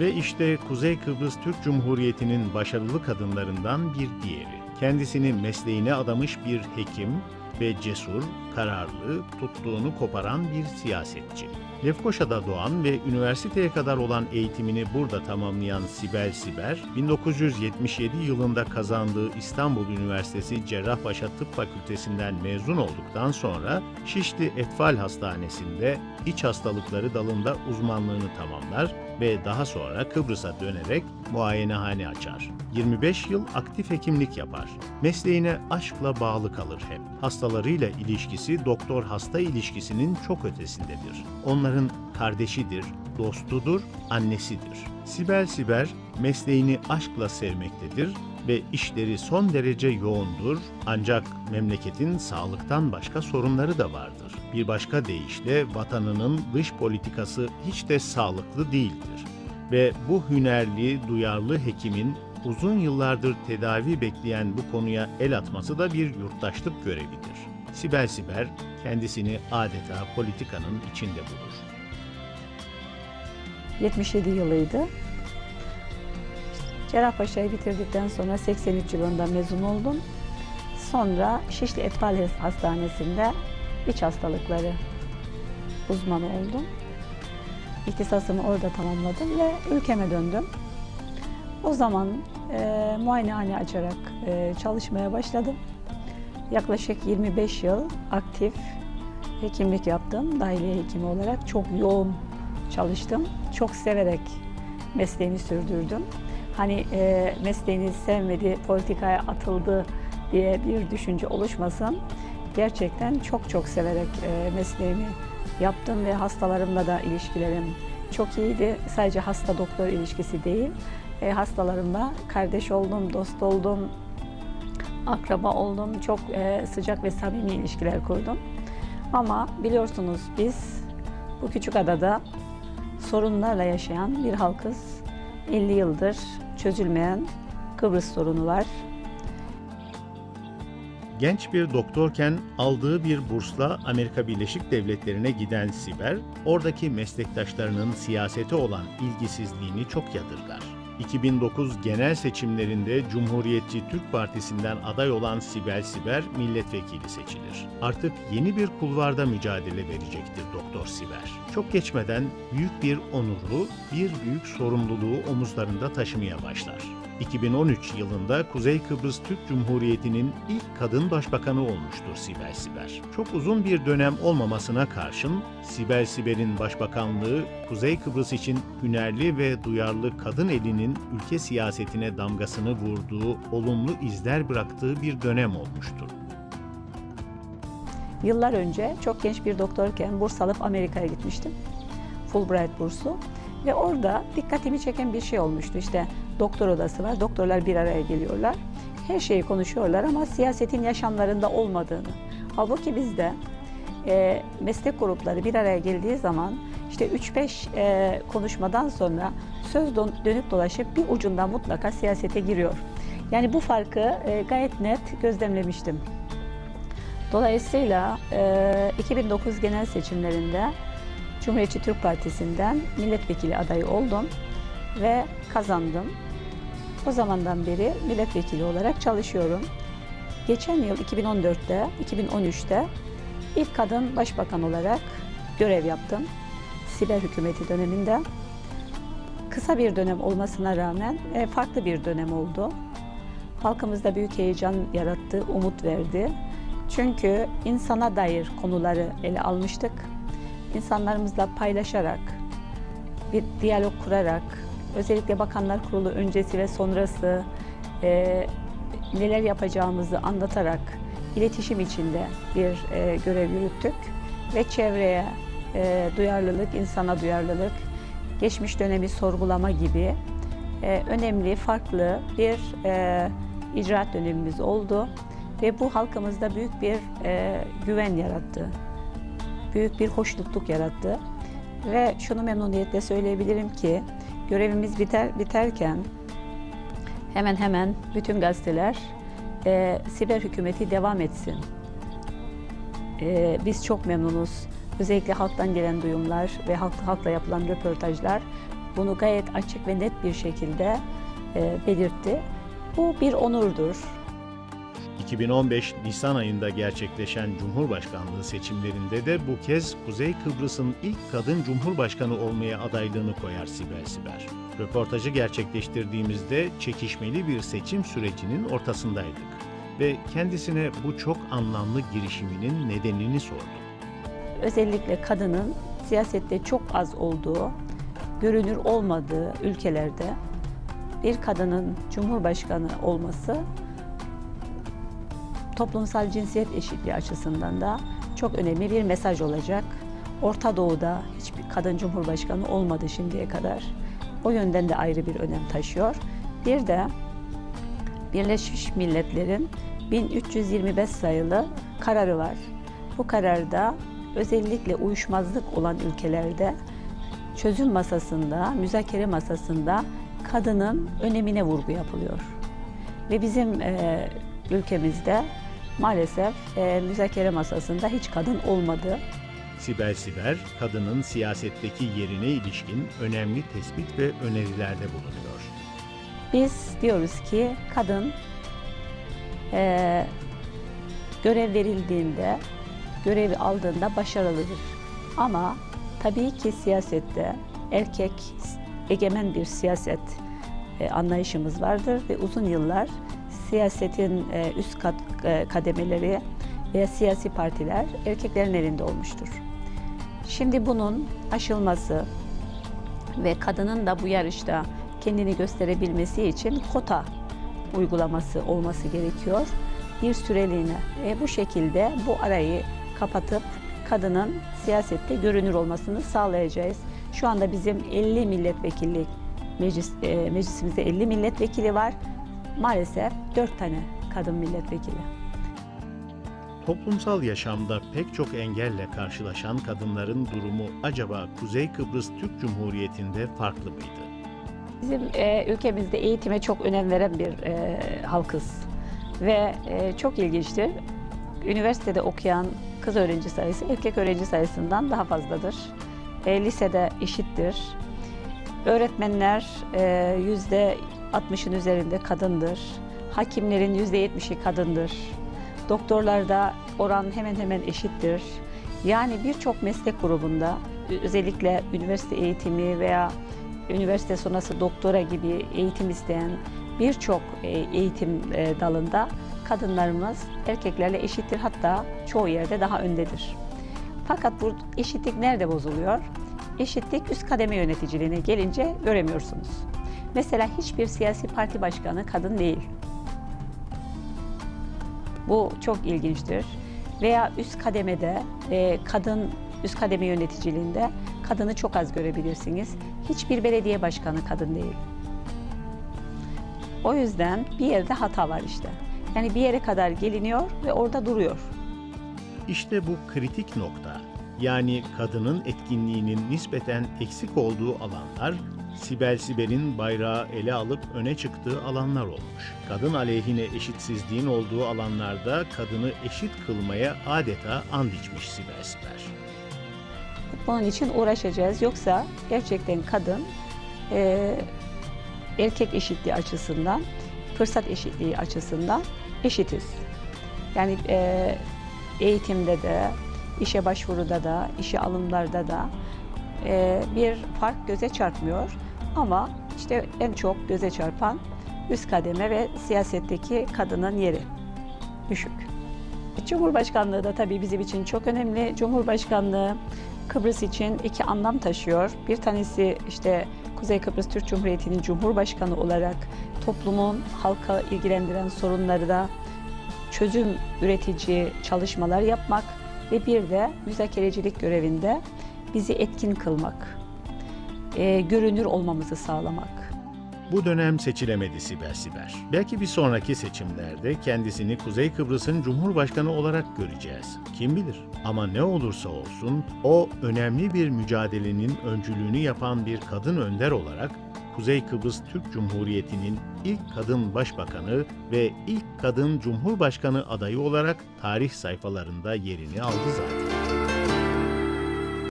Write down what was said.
Ve işte Kuzey Kıbrıs Türk Cumhuriyeti'nin başarılı kadınlarından bir diğeri. Kendisini mesleğine adamış bir hekim ve cesur, kararlı, tuttuğunu koparan bir siyasetçi. Lefkoşa'da doğan ve üniversiteye kadar olan eğitimini burada tamamlayan Sibel Siber, 1977 yılında kazandığı İstanbul Üniversitesi Cerrahpaşa Tıp Fakültesinden mezun olduktan sonra Şişli Etfal Hastanesi'nde iç hastalıkları dalında uzmanlığını tamamlar ve daha sonra Kıbrıs'a dönerek muayenehane açar. 25 yıl aktif hekimlik yapar. Mesleğine aşkla bağlı kalır hep. Hastalarıyla ilişkisi doktor-hasta ilişkisinin çok ötesindedir. Onların kardeşidir, dostudur, annesidir. Sibel Siber mesleğini aşkla sevmektedir ve işleri son derece yoğundur ancak memleketin sağlıktan başka sorunları da vardır. Bir başka deyişle vatanının dış politikası hiç de sağlıklı değildir. Ve bu hünerli, duyarlı hekimin uzun yıllardır tedavi bekleyen bu konuya el atması da bir yurttaşlık görevidir. Sibel Siber kendisini adeta politikanın içinde bulur. 77 yılıydı. Cerrahpaşa'yı bitirdikten sonra 83 yılında mezun oldum. Sonra Şişli Etfal Hastanesi'nde iç hastalıkları uzmanı oldum. İhtisasımı orada tamamladım ve ülkeme döndüm. O zaman e, muayenehane açarak e, çalışmaya başladım. Yaklaşık 25 yıl aktif hekimlik yaptım. Dahiliye hekimi olarak çok yoğun çalıştım. Çok severek mesleğimi sürdürdüm. Hani e, mesleğini sevmedi, politikaya atıldı diye bir düşünce oluşmasın. Gerçekten çok çok severek e, mesleğimi yaptım ve hastalarımla da ilişkilerim çok iyiydi. Sadece hasta doktor ilişkisi değil, e, hastalarımla kardeş oldum, dost oldum, akraba oldum. Çok e, sıcak ve samimi ilişkiler kurdum. Ama biliyorsunuz biz bu küçük adada sorunlarla yaşayan bir halkız. 50 yıldır çözülmeyen Kıbrıs sorunu var. Genç bir doktorken aldığı bir bursla Amerika Birleşik Devletleri'ne giden Siber, oradaki meslektaşlarının siyasete olan ilgisizliğini çok yadırgar. 2009 genel seçimlerinde Cumhuriyetçi Türk Partisi'nden aday olan Sibel Siber milletvekili seçilir. Artık yeni bir kulvarda mücadele verecektir Doktor Siber. Çok geçmeden büyük bir onuru, bir büyük sorumluluğu omuzlarında taşımaya başlar. 2013 yılında Kuzey Kıbrıs Türk Cumhuriyeti'nin ilk kadın başbakanı olmuştur Sibel Siber. Çok uzun bir dönem olmamasına karşın Sibel Siber'in başbakanlığı Kuzey Kıbrıs için hünerli ve duyarlı kadın elinin ülke siyasetine damgasını vurduğu, olumlu izler bıraktığı bir dönem olmuştur. Yıllar önce çok genç bir doktorken burs alıp Amerika'ya gitmiştim. Fulbright bursu. Ve orada dikkatimi çeken bir şey olmuştu. İşte doktor odası var, doktorlar bir araya geliyorlar. Her şeyi konuşuyorlar ama siyasetin yaşamlarında olmadığını. Halbuki bizde e, meslek grupları bir araya geldiği zaman işte 3-5 e, konuşmadan sonra söz don- dönüp dolaşıp bir ucundan mutlaka siyasete giriyor. Yani bu farkı e, gayet net gözlemlemiştim. Dolayısıyla e, 2009 genel seçimlerinde Cumhuriyetçi Türk Partisi'nden milletvekili adayı oldum ve kazandım. O zamandan beri milletvekili olarak çalışıyorum. Geçen yıl 2014'te, 2013'te ilk kadın başbakan olarak görev yaptım. Siber hükümeti döneminde. Kısa bir dönem olmasına rağmen e, farklı bir dönem oldu. Halkımızda büyük heyecan yarattı, umut verdi. Çünkü insana dair konuları ele almıştık. İnsanlarımızla paylaşarak, bir diyalog kurarak, özellikle Bakanlar Kurulu öncesi ve sonrası e, neler yapacağımızı anlatarak iletişim içinde bir e, görev yürüttük ve çevreye e, duyarlılık, insana duyarlılık, geçmiş dönemi sorgulama gibi e, önemli, farklı bir e, icraat dönemimiz oldu ve bu halkımızda büyük bir e, güven yarattı, büyük bir hoşnutluk yarattı ve şunu memnuniyetle söyleyebilirim ki görevimiz biter biterken hemen hemen bütün gazeteler e, siber hükümeti devam etsin. E, biz çok memnunuz. Özellikle halktan gelen duyumlar ve halk, halkla yapılan röportajlar bunu gayet açık ve net bir şekilde e, belirtti. Bu bir onurdur. 2015 Nisan ayında gerçekleşen Cumhurbaşkanlığı seçimlerinde de bu kez Kuzey Kıbrıs'ın ilk kadın Cumhurbaşkanı olmaya adaylığını koyar Sibel Siber. Röportajı gerçekleştirdiğimizde çekişmeli bir seçim sürecinin ortasındaydık ve kendisine bu çok anlamlı girişiminin nedenini sordum. Özellikle kadının siyasette çok az olduğu, görünür olmadığı ülkelerde bir kadının cumhurbaşkanı olması toplumsal cinsiyet eşitliği açısından da çok önemli bir mesaj olacak. Orta Doğu'da hiçbir kadın cumhurbaşkanı olmadı şimdiye kadar. O yönden de ayrı bir önem taşıyor. Bir de Birleşmiş Milletler'in 1325 sayılı kararı var. Bu kararda özellikle uyuşmazlık olan ülkelerde çözüm masasında, müzakere masasında kadının önemine vurgu yapılıyor. Ve bizim e, ülkemizde maalesef e, müzakere masasında hiç kadın olmadı. Sibel Siber, kadının siyasetteki yerine ilişkin önemli tespit ve önerilerde bulunuyor. Biz diyoruz ki kadın e, görev verildiğinde, görevi aldığında başarılıdır. Ama tabii ki siyasette erkek egemen bir siyaset e, anlayışımız vardır ve uzun yıllar siyasetin e, üst kat, e, kademeleri veya siyasi partiler erkeklerin elinde olmuştur. Şimdi bunun aşılması ve kadının da bu yarışta kendini gösterebilmesi için kota uygulaması olması gerekiyor. Bir süreliğine ve bu şekilde bu arayı kapatıp kadının siyasette görünür olmasını sağlayacağız. Şu anda bizim 50 milletvekillik meclis, e, meclisimizde 50 milletvekili var. Maalesef 4 tane kadın milletvekili. Toplumsal yaşamda pek çok engelle karşılaşan kadınların durumu acaba Kuzey Kıbrıs Türk Cumhuriyeti'nde farklı mıydı? Bizim e, ülkemizde eğitime çok önem veren bir e, halkız ve e, çok ilginçtir. Üniversitede okuyan kız öğrenci sayısı erkek öğrenci sayısından daha fazladır. E, lisede eşittir. Öğretmenler e, yüzde 60'ın üzerinde kadındır. Hakimlerin yüzde 70'i kadındır. Doktorlarda oran hemen hemen eşittir. Yani birçok meslek grubunda özellikle üniversite eğitimi veya üniversite sonrası doktora gibi eğitim isteyen birçok e, eğitim e, dalında kadınlarımız erkeklerle eşittir hatta çoğu yerde daha öndedir. Fakat bu eşitlik nerede bozuluyor? Eşitlik üst kademe yöneticiliğine gelince göremiyorsunuz. Mesela hiçbir siyasi parti başkanı kadın değil. Bu çok ilginçtir. Veya üst kademede e, kadın üst kademe yöneticiliğinde kadını çok az görebilirsiniz. Hiçbir belediye başkanı kadın değil. O yüzden bir yerde hata var işte. Yani bir yere kadar geliniyor ve orada duruyor. İşte bu kritik nokta. Yani kadının etkinliğinin nispeten eksik olduğu alanlar, Sibel Siber'in bayrağı ele alıp öne çıktığı alanlar olmuş. Kadın aleyhine eşitsizliğin olduğu alanlarda kadını eşit kılmaya adeta and içmiş Sibel Siber. Bunun için uğraşacağız. Yoksa gerçekten kadın e, erkek eşitliği açısından, fırsat eşitliği açısından eşitiz. Yani e, eğitimde de, işe başvuruda da, işe alımlarda da e, bir fark göze çarpmıyor. Ama işte en çok göze çarpan üst kademe ve siyasetteki kadının yeri düşük. Cumhurbaşkanlığı da tabii bizim için çok önemli. Cumhurbaşkanlığı Kıbrıs için iki anlam taşıyor. Bir tanesi işte Kuzey Kıbrıs Türk Cumhuriyeti'nin Cumhurbaşkanı olarak toplumun halka ilgilendiren sorunları da çözüm üretici çalışmalar yapmak ve bir de müzakerecilik görevinde bizi etkin kılmak, e, görünür olmamızı sağlamak. Bu dönem seçilemedi Sibel Siber. Belki bir sonraki seçimlerde kendisini Kuzey Kıbrıs'ın Cumhurbaşkanı olarak göreceğiz. Kim bilir? Ama ne olursa olsun o önemli bir mücadelenin öncülüğünü yapan bir kadın önder olarak Kuzey Kıbrıs Türk Cumhuriyeti'nin ilk kadın başbakanı ve ilk kadın cumhurbaşkanı adayı olarak tarih sayfalarında yerini aldı zaten.